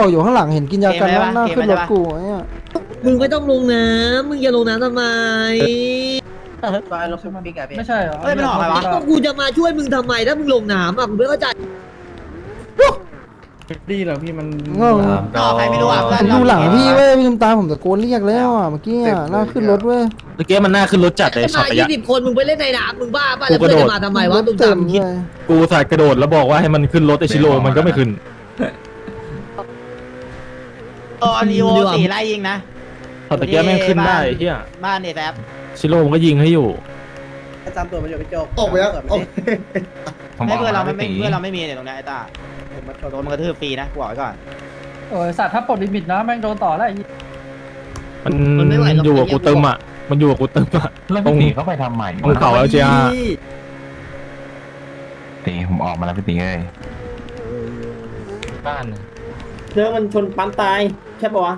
ออยู่ข้างหลังเห็นกินยากันหน้าหน้าขึ้นรถกูไอ้เนี่ยมึงไม่ต้องลงน้ำมึงจะลงน้ำทำไมไปรถคุกปิ๊กอะพี่ไม่ใช่เหรอเฮ้ยมันออกอะไรวะก็กูจะมาช่วยมึงทำไมถ้ามึงลงน้ำอะมึงไม่เข้าใจดีเหรอพี่มันงงต่อใครไม่รู้อะผมอยู่หลังพี่เว้ยพี่ทำตามผมตะโกนเรียกแล้วอะเมื่อกี้อะหน้าขึ้นรถเว้ยเมื่อกี้มันน่าขึ้นรถจัดเลยช็อตมาระยี่ยะสิบคนมึงไปเล่นในน้ำมึงบ้าป่ะกูแล้วกระเพื่อนโดดจะมาทำไมวะตุ้มเต็ตามมเลยกูสายกระโดดแล้วบอกว่าให้มันขึ้นรถไอชิโร่มันก็ไม่ขึ้น ตอนอีโอสี่ไล่ยิงนะช็อตตะเกียบแม่งขึ้นได้ไอ้เฮียบ้านเอแซฟชิโร่มันก็ยิงให้อยู่จำตัวมันอยู่พี่โจกออกไปแล้วออกไม่เพื่อนเราไม่ไม่เพื่อนเราไม่มีเนี่ยตรงเนี้ยไอ้ตาโดนมันกระทืบฟรีนะกูบอกไว้ก่อนโอ้ยสัตว์ถ้าปลดลิมิตนะแม่งโดนต่อแล้วไอ้มันอยู่กับกูเติมอะ มันอยู่กับกูเติมอะแล้วตรงพี่ตีเข้าไปทำใหม่ตรงเขาแล้วเจ้าตีผมออกมาแล้วพี่ตีเอ้ยบ้าน เธอมันชนปั๊มตาย ใช่ปะวะ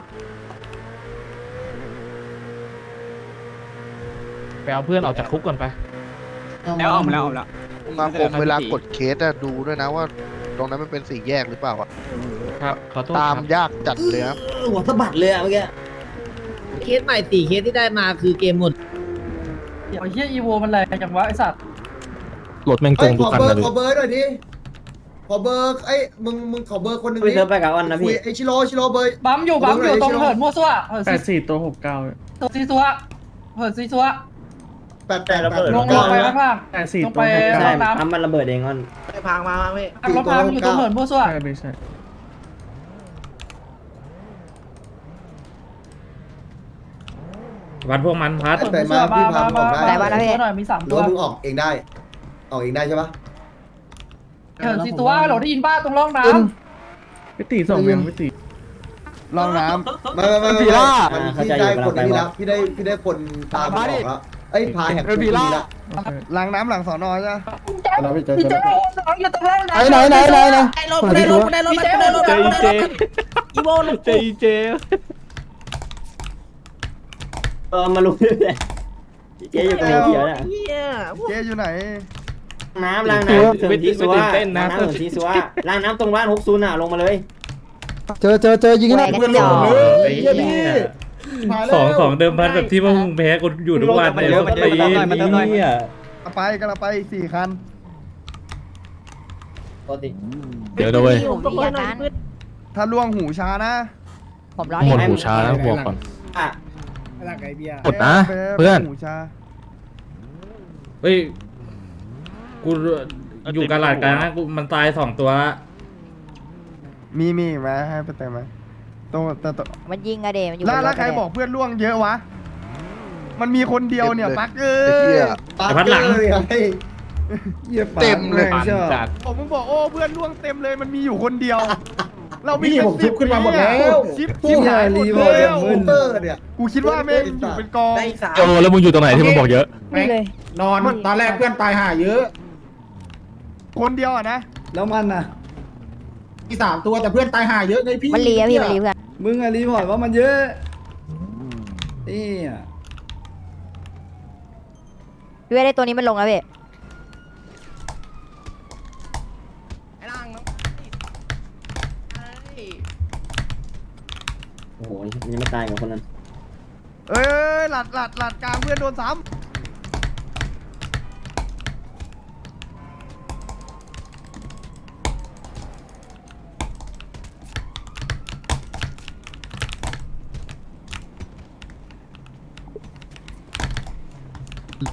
ไปเอาเพื่อนออกจากคุกก่อนไป แล้วออกมาแล้วออกแล้วมาคมเวลากดเคสอะดูด้วยนะว่า ตรงนั้นมันเป็นสี่แยกหรือเปล่าอะครับ ขอโทษตามครับยากจัดเลยนะหัวสะบัดเลยอะเมื่อกี้เคสใหม่สี่เคสที่ได้มาคือเกมหมดไอ้เหี้ยอีโวมันแรงจังวะไอ้สัตว์รถแม่งโกงทุกคันเลยขอเบอร์หน่อยดิ ขอเบอร์ไอ้มึงมึงขอเบอร์คนหนึ่งไปเธอไปกับวันนะคุพี่ยไอชิโร่ชิโร่เบอร์ บัมอยู่บัมอยู่ตรงเหินมั่วซั่วเหินแปดสี่ตัวหกเก้าตัวซีซัวเหินซีซัวแปดแปดแปดลงลงไปข้างล่าง แปดสี่ลงตัวไปหกห้เก้าองน้ำทำมันระเบิดเองมันไปพังมาพี่อักรถพังอยู่ตรงเหินมั่วซั่วใช่ไม่ใช่วัดพวกมันพัดแต่มาพี่พาผมออกได้แต่ว่าแล้วหน่อยมีสามหรืตัอว ว่ามึงออกเองได้ ออกเองได้ใช่ปะ เหินซีซัวโหลได้ยินป้าตรงร่องน้ขึ้นพี่ตีส่งยังพี่ตีลองน้ำไม่ไม่ไม่ไม่มันพี่ได้คนนี้แล้วพี่ได้พี่ได้คนตามออกแล้วไอ้พาแหกคุกนี้แล้วล้างน้ำหลังสอนอใช่ไหมเราไปเจอำพี่เจเจ้าออยู่ตรงร่องน้ไหนไหนไหนไหนไหนได้รถได้รถได้รถได้รถได้รถได้รถอีโวลงเจเจเออมาลุกเลยเจ๊อยู่กับเขียวเนี่ยเจ๊อยู่ไหน น้ำล้างน้ำเสริมทีซัวล้างน้ำเสริมทีซัวล้างน้ำตรงบ้านฮกซุนอะลงมาเลยเจอเจอเจอยิงให้หน้าเพื่อนเลยเฮียพี่สองสองเดิมพันแบบที่ว่ามึงแพ้กูอยู่ทุกวันมันเยอะมันเยอะมันเติมหน่อยมันเติมหน่อยไปกันละไปสี่คันปกติเดี๋ยวด้วยผมมีอาการถ้าล่วงหูช้านะผมร้อหมดเล่นหูชาแล้วบอกก่อนอะหมดนะ เพื่อนหูช้าเฮ้ย กูอยู่กาลาดกันนะกูมันตายสองตัวละมีมีไหมให้ไปเติมไหมตรงแต่ตัวมันยิงอะเดมันอยู่แล้วบนแล้วถใครอะเดบอกเพื่อนล่วงเยอะวะ มันมีคนเดียวเนี่ยปักเอ้ไอ้เหี้ยยแต่พัดหลังเต็มเลยจัดผมมึงบอกโอ้เพื่อนล่วงเต็มเลยมันมีอยู่คนเดียว เรามีพี่ผมทุบขึ้นมาหมดแล้วชิปชิปหายหมดแล้วมอเตอร์เนี่ยกูคิดว่าแม่งอยู่เป็นกอง ได้อีกสามโจแล้วมึงอยู่ตรงไหนที่มึงบอกเยอะ นี่เลย นอนตอนแรกเพื่อนตายห่าเยอะ คนเดียวอะนะ แล้วมันน่ะ มีสามตัวแต่เพื่อนตายห่าเยอะไงพี่มันรีอะพี่มันรีเพื่อนมึงอะรีพอร์ตว่ามันเยอะนี่อะพี่เว้ยได้ตัวนี้มันลงแล้วพี่โอ้โหยังไม่ตายกับคนนั้น เอ้ยหลัดหลัดหลัดกลางเพื่อนโดนซ้ำ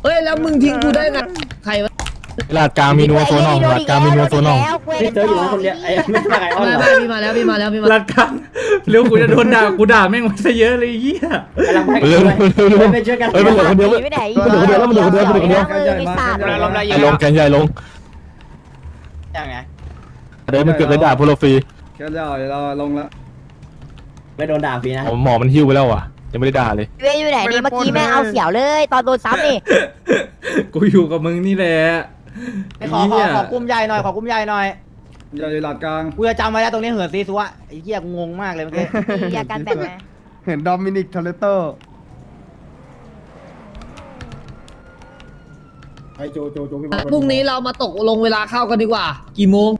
เฮ้ยแล้วมึงทิ้งกูได้ไงใครวะลาดกลางมีนัวโซนองลาดกลางมีนัวโซนองแล้วเว้ยพี่เจออยู่นะคนเดียวไอ้ไม่ใช่ไอ้อ้อนไม่เหรอไม่พี่มาแล้วพี่มาแล้วพี่มารัดกันเร็วกูจะโดนด่ากูด่าแม่งมาซะเยอะเลยไอ้เหี้ยกำลังไปเร็วเร็วเร็วเร็วไปช่วยกันเฮ้ยมันเหลือคนเดียวหนีไปไหนมันเหลือคนเดียวแล้วมันเหลือคนเดียวมันเหลือคนเดียวมือไอ้สัตว์ไอ้ลงแกนใหญ่ลงอย่างไงเดี๋ยวมันเกือบได้ด่าพวกเราฟรีแค่เราเราลงแล้วไม่โดนด่าฟรีนะหมอมันหิ้วไปแล้วอะ ยังไม่ได้ด่าเลยพี่เว้ยอยู่ไหนนี่เมื่อกี้แม่งเอาเสี่ยวเลย ตอนโดนซ้ำนี่กูอยู่กับมึงนี่แหละไปขอขอขอกุ้มใหญ่หน่อยขอกุ้มใหญ่หน่อยอย่าอยู่หลักกลางกูจะจำไว้แล้วตรงนี้เหินซีซัวไอ้เหี้ยกูงงมากเลยเมื่อกี้มีอาการแปลกไหมเห็นดอมินิกทอเลเตอร์ไอโจโจโจพี่พรุ่งนี้เรามาตกลงเวลาเข้ากันดีกว่า กี่โมง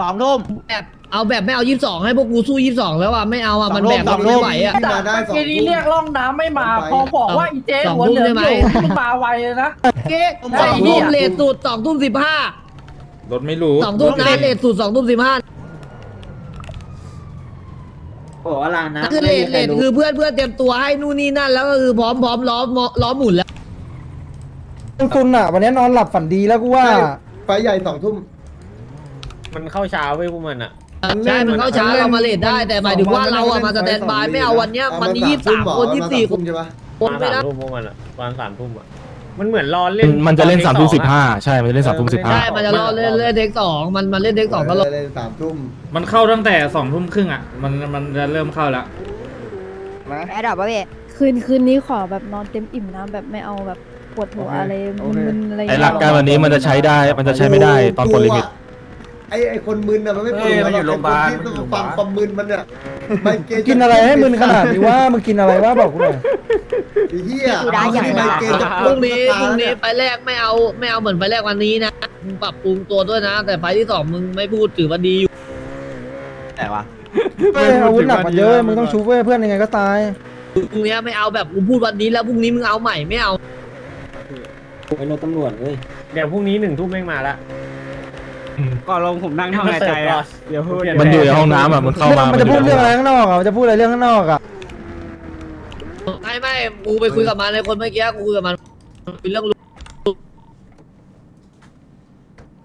สองทุ่มแปด เอาแบบไม่เอายี่สิบสองให้พวกกูสู้ยี่สิบสองแล้วอะไม่เอาอะมันแบกสเราองไม่ไหวอะที่มาได้สองทีนี้เรียกร่องน้ำไม่มา พอบอกว่าอีเจ๊สองหัวทุ่มเหลืองได้อไหมยู่มันมาไวเลยนะ เก๊สองทุ่มเลทสุดสองทุ่มสิบห้ารถไม่รู้สองทุ่มนะเลทสุดสองทุ่มสิบห้าบอกว่ารางน้ำคือเลทเลทคือเพื่อนเพื่อนเตรียมตัวให้นู่นนี่นั่นแล้วก็คือพร้อมพร้อมล้อมล้อมหมุนแล้วซุนอะ วันนี้นอนหลับฝันดีแล้วกูว่า ไฟใหญ่สองทุ่มมันเข้าเช้าเว้ยพวกมันอะ ใช่มันเข้าช้าเรามาเลทได้แต่หมายถึงว่าเราอะมาสแตนบายไม่เอาวันเนี้ยมันนี่ยี่สิบสามคนยี่สิบสี่คนใช่ปะคนไม่ได้ทุ่มพวกมันอะวันสามทุ่มอะมันเหมือนรอเล่นมันจะเล่นสามทุ่มสิบห้าใช่ มันจะเล่นสามทุ่มสิบห้าใช่ มันจะรอเล่นเล่นเด็กสองมันมันเล่นเด็กสองตลอดเลยสามทุ่มมันเข้าตั้งแต่สองทุ่มครึ่งอะมันมันจะเริ่มเข้าแล้วนะแอดดอกป่ะพี่คืนคืนนี้ขอแบบนอนเต็มอิ่มนะแบบไม่เอาแบบปวดหัวอะไรมึนๆอะไรไอ้หลักการวันนี้มันจะใช้ได้มันจะใช้ไม่ได้ตอนปลดลิมิต ไอ้ไอ้คนมึนอะมันไม่เป็นเออมันอยู่โรงพยาบาลไอ้คนที่ฟังความมึนมันเนี่ยไมเกรกินอะไรให้มึนขนาดนี้ว่ามึงกินอะไรวะบอกกูหน่อยไอ้เหี้ยคือได้อย่างไมไรเกรจะพรุ่งนี้พรุ่งนี้ไปแรกไม่เอาไม่เอาเหมือนไปแรกวันนี้นะมึงปรับปรุงตัวด้วยนะ แต่ไฟล์ที่สองมึงไม่พูดถือว่าดีอยู่ไหนวะเว้ยอาวุธหนักมันเยอะมึงต้องชูเว้ยเพื่อนยังไงก็ตายพรุ่งนี้ไม่เอาแบบกูพูดวันนี้แล้วพรุ่งนี้มึงเอาใหม่ไม่เอาไปรถตำรวจเว้ยเดี๋ยวพรุ่งนี้หนึ่งทุ่มแม่งมาละ ก่อนลงผมนั่งท่องในใจอะเดี๋ยวพูดมันอยู่ในห้องน้ำอะมันเข้ามามันจะพูดเรื่องอะไรข้างนอกอะมันจะพูดอะไรเรื่องข้างนอกอะไม่ไม่กูไปคุยกับมันในคนเมื่อกี้กูคุยกับมันคุยเรื่อง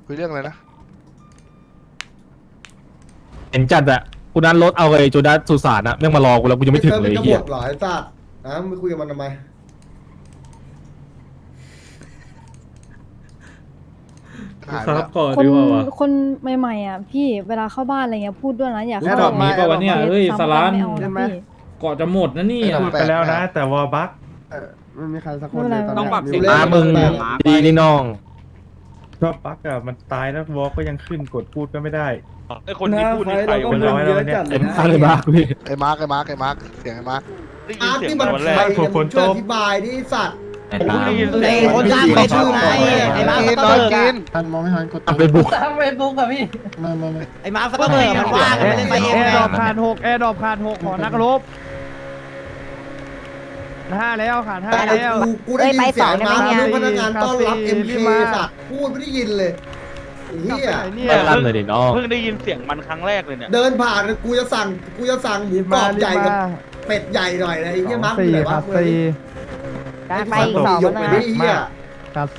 คุยเรื่องอะไรนะเห็นจัดอะกูนั้นรถเอาไอ้โจดัสสุสานอะแม่งมารอกูแล้วกูยังไม่ถึงเลยไอ้ไอ้เหี้เหี้ยยหรอไอ้สัตว์นะมึงคุยกับมันทำไม หายครัแล้บวก่อนคนดีกว่าวะ คนใหม่ๆอะพี่เวลาเข้าบ้านอะไรเงี้ยพูดด้วยนะอย่าแล้เข้าวดอกไม้ป่ะวะเนี่ยเฮ้ยซ้ำสลานไม่เอานะพี่เกาะจะหมดนะนี่พูดไปแล้วนะ แต่วอบัก เออไม่มีใครสักคนเลยตอนต้องปรับนี้เสียง มามึงดีนี่น้องก็ปักอะมันตายแล้ววอลก็ยังขึ้นกดพูดก็ไม่ได้ ไอ้คนที่พูดนี่ใครเป็นร้อยแล้วเนี่ยเอ็มข้างเลยมากพี่ ไอ้มาร์คไอ้มาร์คไอ้มาร์คเสียงไอ้มาร์คอาร์ตที่มันใครไม่เนี่ยคมึนงช่วยโตอธิบายดิไอ้สัตว์ ไอ้ตามไอ้คนสร้างเฟซบุ๊กไงไอ้มาร์คซักเกอร์เบิร์กอะทันมองไม่ทันกดทำเป็นบุกตามเฟซบุ๊กอะพี่ไม่ไม่ไม่ไอ้มาร์คซักเกอร์เบิร์กมันว่างมันเล่นไปเองแอไงร์ดรอปขาดหกแอร์ดรอปขาดหกขอนักรบห้าแล้วขาดห้าไอ้แล้วกูกูได้ยินไปเสีสยองงได้ไหมมาเนี่ยพนักงานต้อนรับคาเอ็เฟ่มรีเคบมาสัตว์พูดไม่ได้ยินเลยไอ้เหี้ยเนี่ยไม่ลั่นเลยดิน้องเพิ่งได้ยินเสียงมันครั้งแรกเลยเนี่ยเดินผ่านกูจะสั่งกูจะสั่งหมูรีบกรมาอบรีใหญ่บกับมาเป็ดใหญ่หน่อยนะไอ้เหี้ยมาร์คอยู่สี่ไหนวะขาดสี่กำลัง ไปอีกสองยแล้กวไปนะดิไอ้เหี้ยขาด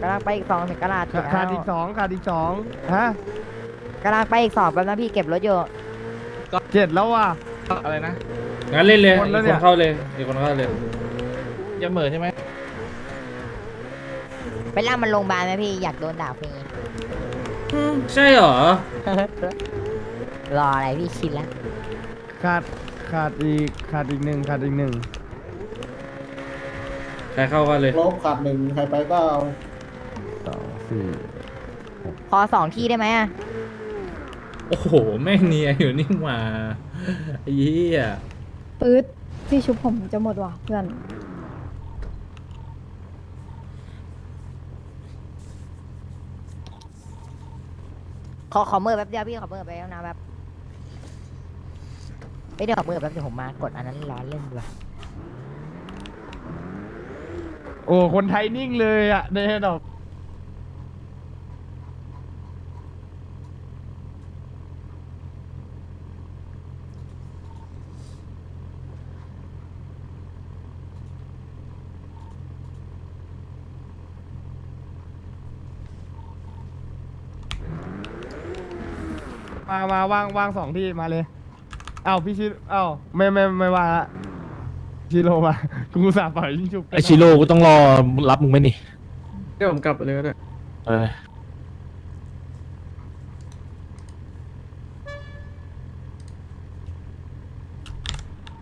กำลังไปอีกสองถึงกระดาษขาดขาดอีกสองขาดอีกสองฮะกำลังไปอีกสองแป๊บนะพี่เก็บรถอยู่เจ็ดแล้วว่ะ อะไรนะ งั้นเล่นเลยคนอีแล้วกเนี่คนยเข้าเลยอีกคนเข้าเลยยังเหม่อใช่ไหมไปล่ามันโรงพยาบาลไหมพี่อยากโดนด่าฟรี ใช่เหรอ รออะไรพี่ชินแล้วขาด ขาดอีกขาดอีกหนึ่งขาดอีกหนึ่งใครเข้ากันเลย ลบขาดหนึ่งใครไปก็เอาสองสี่ขอสองที่ได้ไหมอะโอ้โห แม่งเนียอยู่นี่หว่าไอ้เหี้ยปื๊ดพี่ชุบผมจะหมดว่ะเพื่อน ขอขอมือแป๊บเดียวพี่ขอมือไปแล้วนะแบบ ไม่เดี๋ยวมือแป๊บเดียวผมมากดอันนั้นร้อนเล่นดีกว่าโอ้คนไทยนิ่งเลยอะในดอกมามาวางวางสองที่มาเลย เอ้าพี่ชิเอ้าไม่ไม่ไม่ว่าละชิโร่มากูอุตสาห์ปล่อยยิงชุบไอชิโร่กูต้องรอรับมึงไหมนี่เดี๋ยวผมกลับไปเลยก็ได้เออ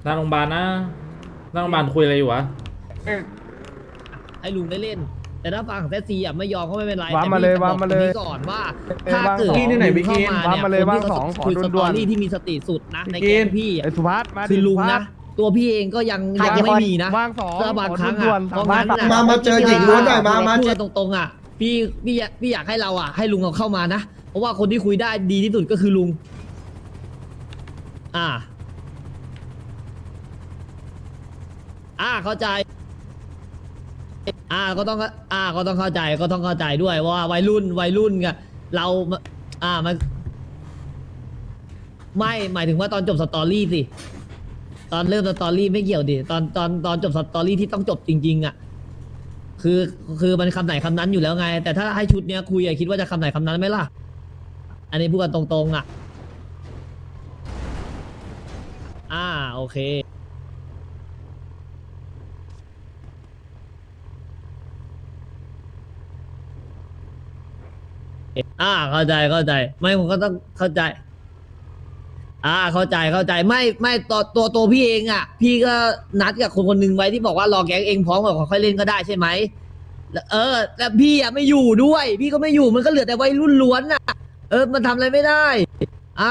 หน้าโรงพยาบาลนะหน้าโรงพยาบาลคุยอะไรอยู่วะ ให้ลุงได้เล่น แต่ถ้าฝั่งแซซีอะไม่ยอมก็ไม่เป็นไรวางมาเลยแต่พี่วางมาเลยจะบอกตรงนี้ก่อนว่าเอ้ยถ้าเกิดวางสองลุงเข้ามาเนี่ยวางมาเลยคนที่วางสองขอคุยสด่ตวอนๆ รี่ที่มีสติสุดนะในพี่แก๊กิงนพี่ไอ้สุภัสมาดิคือลุงสุภันะสตัวพี่เองก็ยังยังไม่มีนะ วางสองถ้าบางครั้งด่วอะนๆเพราะงั้นสามอะมามาเจอหญิงล้วนหน่อยมามาพูเจดอตรงๆอะพี่พี่อยากพี่อยากให้เราอะ ให้ลุงเอาเข้ามานะราะว่าคนที่คุยได้ดีที่สุดก็คือลุง อ่า อ่าเข้าใจ อ่าก็ต้องอ่าก็ต้องเข้าใจก็ต้องเข้าใจด้วยว่าวัยรุ่นวัยรุ่นกับเราอ่ามันไม่หมายถึงว่าตอนจบสตอรี่สิตอนเริ่มสตอรี่ไม่เกี่ยวดิตอนตอนตอนจบสตอรี่ที่ต้องจบจริง ๆ อะ คือคือมันคำไหนคำนั้นอยู่แล้วไง แต่ถ้าให้ชุดเนี้ยคุยอะคิดว่าจะคำไหนคำนั้นไหมล่ะ อันนี้พูดกันตรงๆอะ อ่าโอเค อ่าเข้าใจเข้าใจ ไม่ผมก็ต้องเข้าใจ อ่าเข้าใจเข้าใจไม่ไม่ตัวตัวตัวพี่เองอะ พี่ก็นัดกับคนคนหนึ่งไว้ที่บอกว่ารอแก๊งเองพร้อมกับค่อยเล่นก็ได้ใช่ไหมแล้วเออแต่พี่อะไม่อยู่ด้วย พี่ก็ไม่อยู่มันก็เหลือแต่วัยรุ่นล้วนอะ เออมันทำอะไรไม่ได้ อ่า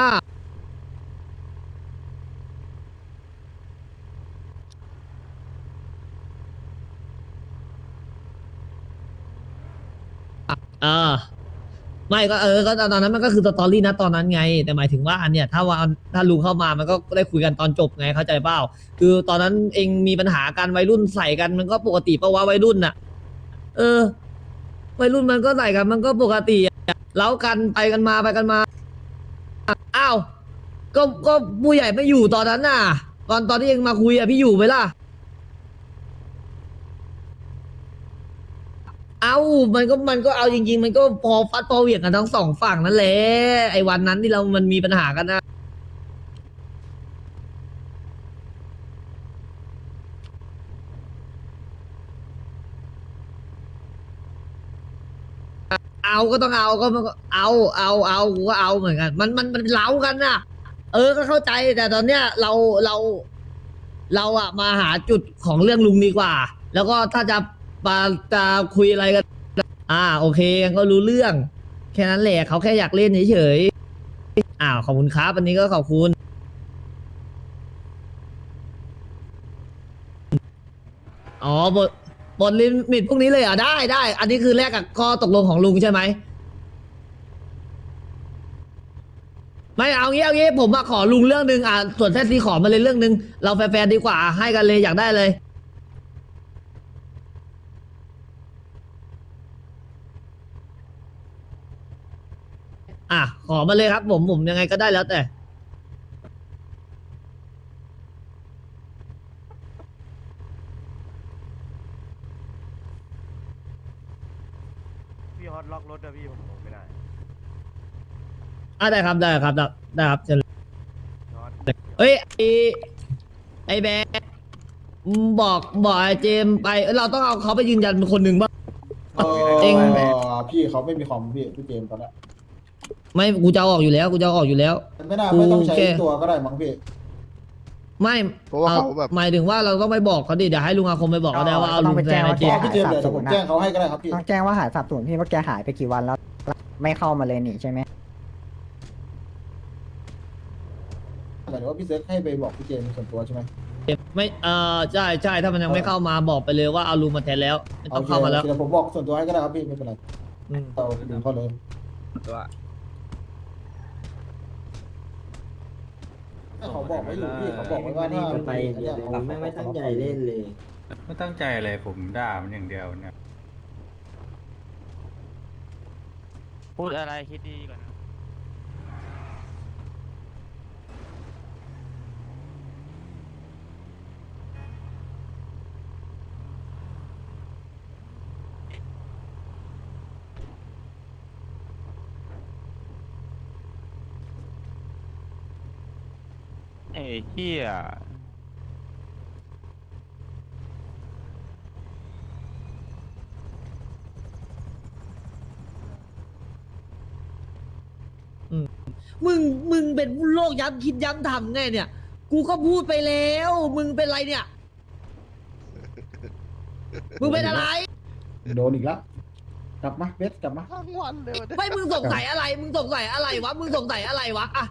เออ ไม่ก็เออก็ตอนนั้นมันก็คือสตอรี่นะตอนนั้นไง แต่หมายถึงว่าอันเนี้ยถ้าว่าถ้าลุงเข้ามามันก็ได้คุยกันตอนจบไงเข้าใจเปล่าคือตอนนั้นเองมีปัญหากันวัยรุ่นใส่กันมันก็ปกติปะวะวัยรุ่นน่ะ เออ วัยรุ่นมันก็ใส่กันมันก็ปกติอะเล้ากันไปกันมาไปกันมาอ้าวก็ก็ผู้ใหญ่ไม่อยู่ตอนนั้นน่ะ ตอนตอนที่เองมาคุยอะพี่อยู่ไหมล่ะ เอามันก็มันก็เอาจริง ๆ มันก็พอฟัดพอเหวี่ยงกันทั้งสองฝั่งนั่นแหละไอ้วันนั้นที่เรามันมีปัญหากันนะเอาก็ต้องเอาก็มันก็เอาเอาเอากูก็เอาเหมือนกัน มันมันมันเล้ากันน่ะ เออก็เข้าใจแต่ตอนเนี้ยเราเรา เราอะมาหาจุดของเรื่องลุงดีกว่า แล้วก็ถ้าจะ มาจะคุยอะไรกัน อ่า โอเคก็รู้เรื่อง แค่นั้นแหละเขาแค่อยากเล่นเฉยๆอ้าวขอบคุณครับวันนี้ก็ขอบคุณ อ๋อบทบทลิมิตพวกนี้เลยเหรอะได้ได้ อันนี้คือแลกกับข้อตกลงของลุงใช่ไหม ไม่เอางี้เอางี้ผมมาขอลุงเรื่องหนึ่งอะส่วนแท้ที่ขอมาเลยเรื่องหนึ่งเราแฟร์ๆดีกว่าให้กันเลยอยากได้เลย อะขอมาเลยครับ ผมผมยังไงก็ได้แล้วแต่ พี่ฮอตล็อกรถด้วยพี่ผมไม่ได้อะได้ครับได้ครับได้ได้ครับเชิญเลยเอ้ยไอไอแบกมึงบอกบอกไอเจมส์ไปเอ้ยเราต้องเอาเขาไปยืนยันเป็นคนหนึ่งป่ะเองพี่เขาไม่มีคอมพี่พี่เจมส์ตอนนี้ ไม่กูจะเอาออกอยู่แล้วกูจะเอาออกอยู่แล้วไม่น่าไม่ต้องใช้โอเคตัวก็ได้มั้งพี่ไม่เพราะว่าเขาแบบ หมายถึงว่าเราต้องไปบอกเขาดิเดี๋ยวให้ลุงอาคมไปบอกเขาได้ว่าเอาลุงแทนไอเจมส์พี่เจมส์เดี๋ยวผมแจ้งเขาให้ก็ได้ครับพี่ ต้องแจ้งว่าหายสับสนพี่ว่าแกหายไปกี่วันแล้ว ไม่เข้ามาเลยนี่ใช่ไหมหมายถึงว่าพี่เซิร์ชให้ไปบอกพี่เจมส์ส่วนตัวใช่ไหมไม่เออใช่ใช่ถ้ามันยังไม่เข้ามาบอกไปเลยว่าเอาลุงมาแทนแล้วไม่ต้องโคเข้ามาแล้วเดี๋ยวผมบอกส่วนตัวให้ก็ได้ครับพี่ไม่เป็นไรอืม เราดึงเขาเลย เขาบอกไว้อยู่พี่เขาบอกไว้ว่าถ้าไปอย่างเดียวเลยไม่ไม่ตั้งใจเล่นเลย ไม่ตั้งใจอะไรผมด่ามันอย่างเดียวเนี่ย พูดอะไรคิดดีก่อนนะ เอ้เฮียมึงมึงเป็นโรคย้ำคิดย้ำทำไงเนี่ย กูก็พูดไปแล้ว มึงเป็นไรเนี่ย มึงเป็นอะไร โดนอีกแล้วกลับมาเบสกลับมา ทั้งวันเลยวันนี้ไม่มึงสงสัยอะไร มึงสงสัยอะไรวะ มึงสงสัยอะไรวะ อะ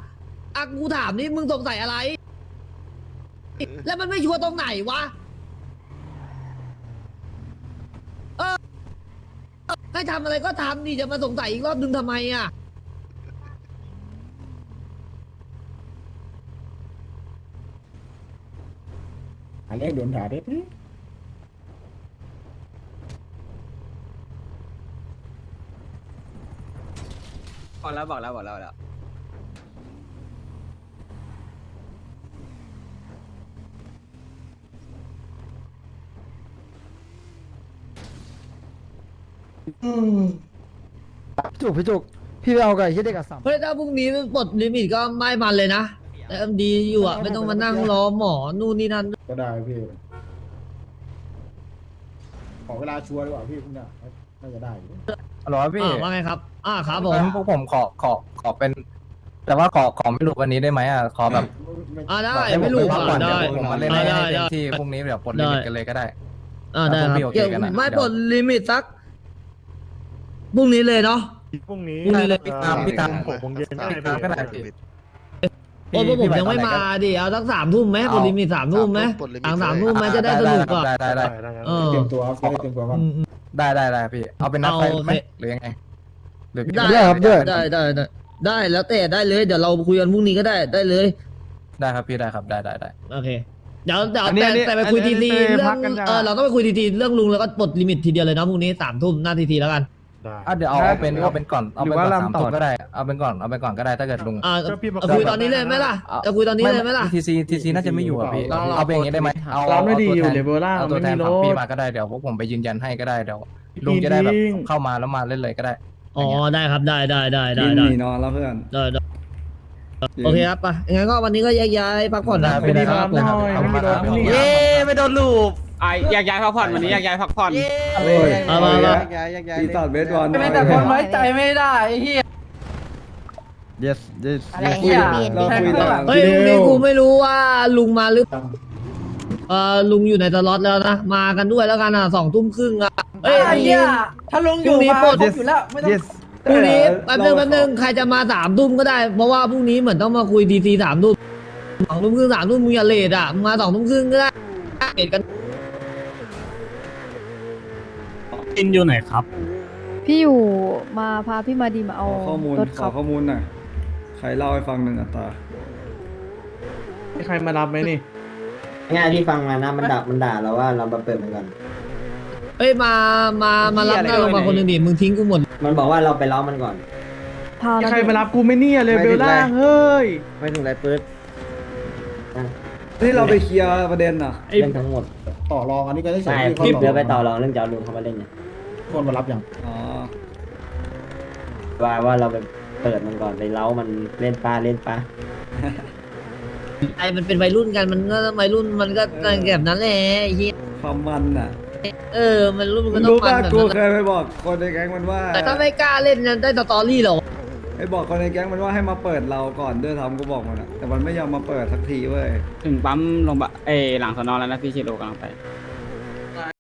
อะ กูถามนี่มึงสงสัยอะไร แล้วมันไม่ชัวร์ตรงไหนวะ เออ ให้ทำอะไรก็ทำดิจะมาสงสัยอีกรอบนึงทำไมอะ อันแรกโดนด่าได้ไหมบอแล้วบอกแล้วบอกแล้วแล้ว พี่จุกพี่จุกพี่ไปเอากับไอ้เหี้ยเด็กอะสามเฮ้ยถ้าพรุ่งนี้ปลดลิมิตก็ไม่มันเลยนะแต่ดีอยู่อะไม่ต้องมานั่งรอหมอนู่นนี่นั่นก็ได้พี่ ขอเวลาชัวร์ดีกว่าพี่คุณน่ะน่าจะได้อยู่หรอพี่อ่าว่าไงครับ อ่าครับผมงั้นพวกผมขอขอขอเป็น แต่ว่าขอขอไม่หลุดวันนี้ได้ไหมอะขอแบบอ่าได้ให้ผไม่รู้ปพัอะก่อนได้ เดี๋ยวผมมาเล่นอ่าให้ได้ให้เต็ได้มที่พรุ่งนี้เดี๋ยวปลดลิมิตกันเลยก็ได้ อ่าได้ครับถ้าพวกพี่โอเคเกี่ยวกันอะไม่เดี๋ยวปลดลิมิตสัก พรุ่งนี้เลยเนาะ พรุ่งนี้พรุ่งนี้เลยพี่ตามพี่ตาม หกโมงเย็นพี่ตามก็ได้พี่ โอ้พวกผมยังไม่มาดิเอาสักสามทุ่มไหมปลดลิมิตสามทุ่มไหมหลังสามทุ่มไหมจะได้สนุกกว่าได้ได้ได้ได้ครับเออ เตรียมตัวครับเตรียมตัวก่อนอืมอืมได้ได้ได้พี่ เอาเป็นนัดไฟเอาโอเคไหมหรือยังไงหรือพี่ได้ได้ครับได้ ได้ได้ได้ได้แล้วแต่ได้เลย เดี๋ยวเราคุยกันพรุ่งนี้ก็ได้ได้เลย ได้ครับพี่ได้ครับได้ได้ได้ โอเค เดี๋ยวเดี๋ยวอันนี้แต่อันนี้แต่ไปคุยอันนี้ทีทีอันนี้เรื่อพังกกันยังเออเราต้องไปคุยทีทีเรื่องลุงแล้วก็ปลดลิมิตทีเดียวเลยนะพรุ่งนี้สามทุ่มหน้าทีทีแล้วกัน ได้ อะเดี๋ยวเอาเอาเป็นเอาเป็นก่อนเอาหรืเป็นอว่าก่อนสามลำต่อ ทุ่มก็ได้เอาเป็นก่อนเอาเป็นก่อนก็ได้ถ้าเกิดลุง อ่าก็พี่บอก จะคุยตอนนี้เลยไหมล่ะเอาจะคุยตอนนี้เลยไหมล่ะ ทีซีทีซีน่าจะไม่อยู่อะพี่เอาเป็นอย่างนี้ได้ไหมเอาเราไม่ดีอยู่ตัวแทนเลเวลล่างเอาตัวแทนไม่มีฝั่งรถพี่มาก็ได้เดี๋ยวพวกผมไปยืนยันให้ก็ได้เดี๋ยวลุงจะได้แบบจริงเข้ามาแล้วมาเล่นเลยก็ได้ อ๋อได้ครับได้ได้ได้ได้ได้นอนแล้วเพื่อนได้ได้โอเคครับไปงั้นก็วันนี้ก็แยกย้ายพักผ่อนนะ ไม่ได้ครับหน่อยขอบคุณมากครับไม่มีรถ เย้ไม่โดนลูบ ไอ้อยากย้ายพักผ่อนวันนี้อยากย้ายพักผ่อนเอามามา ปีศาจเบสบอลไม่แต่คนไว้ใจไม่ได้ไอ้เหี้ย yes yes อะไรคุยเงี้ยเราคุยตอนหลังเฮ้ยพรุ่งนี้กูไม่รู้ว่าลุงมาหรือเออลุงอยู่ในตลอดแล้วนะมากันด้วยแล้วกันอะสองทุ่มครึ่งอะเฮ้ยไอ้เหี้ยถ้าลงอยู่พรุ่งนี้มาปลดครบอยู่แล้วไม่ต้อง yes พรุ่งนี้แป๊บนึงแป๊บนึงใครจะมาสามทุ่มก็ได้ เพราะว่าพรุ่งนี้เหมือนต้องมาคุยทีทีสามทุ่มสองทุ่มครึ่งสามทุ่มมึงอย่าเลทอะมึงมาสองทุ่มครึ่งก็ได้เลทกัน กินอยู่ไหนครับ พี่อยู่มาพาพี่มาดีมาเอาข้อมูลรถขคอรับข้อมูลหน่อยใครเล่าให้ฟังหนึ่งอัตรามีใครมารับไหมนี่ ง่ายที่ฟังมานะมันด่ามันด่าเราว่าเรามาเปิดมันก่อนเฮ้ยมา มา มารับหน้าลงมาคนหนึ่งดิ มึงทิ้งกูหมด มันบอกว่าเราไปล้อมันก่อนพามีมาใครมารับกูไหม่เนี่ยเลเวลล่างเฮ้ย ไม่ถึงไรปื๊ด นี่เราไปเคลียร์ประเด็นอะเรื่องทั้งหมดต่อรองอันนี้ก็ได้ใช่คลิปเดี๋ยวไปต่อรองเรื่องจะเอาลุงเข้ามาเล่นเนี่ยคนมารับยังอ๋อว่าว่าเราไปเปิดมันก่อนไปเล้ามันเล่นปลาเล่นปลาไอ้มันเป็นวัยรุ่นกันมันก็วัยรุ่นมันก็แบบนั้นแหละไอ้เหี้ยความมันอะ เออ มันรุ่นมันก็มึงต้องรู้มันป่ะแบบกูนั้นเคยไปบอกคนในแก๊งมันว่าแต่ถ้าไม่กล้าเล่นนั้นได้สตอรี่เหรอ ไอ้บอกคนในแก๊งมันว่าให้มาเปิดเราก่อนด้วยทำกูบอกมันอะแต่มันไม่ยอมมาเปิดสักทีเว้ย ถึงปั๊มลงบะเอยหลังสนอแล้วนะพี่ชิโร่กำลังไป